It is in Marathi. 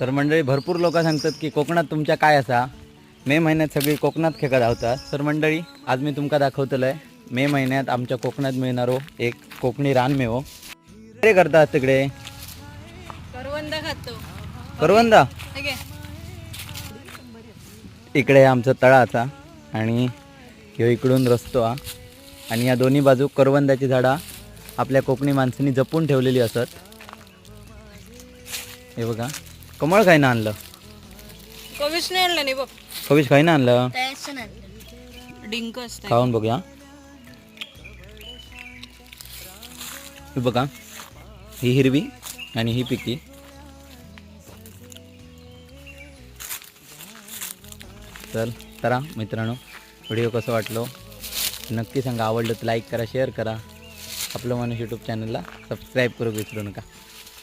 तर मंडळी भरपूर लोक सांगतात की कोकणात तुमच्या काय असा? मे महिन्यात सगळी कोकणात खेका धावतात तर मंडळी आज मी तुमका दाखवतलं आहे मे महिन्यात आमच्या कोकणात मिळणारो एक कोकणी रानमेव काय करतात तिकडे? करवंद खातो. करवंदा. इकडे आमचं तळाचा आणि ह्यो इकडून रस्तो हा. आणि या दोन्ही बाजू करवंदाची झाडा आपल्या कोकणी माणसांनी जपून ठेवलेली असत. हे बघा. कमळ खायनं आणलं. कवीच नाही आणलं नाही बघ. कवीश खायनं आणलं. डिंक असतं खाऊन बघूया. हे बघा. ही हिरवी आणि ही पिकी. चल करा मित्रांनो. व्हिडिओ कसं वाटलो? नक्की सांगा. आवडलं तर लाईक करा शेअर करा. आपलं माणूस यूट्यूब चॅनलला सबस्क्राईब करू विसरू नका.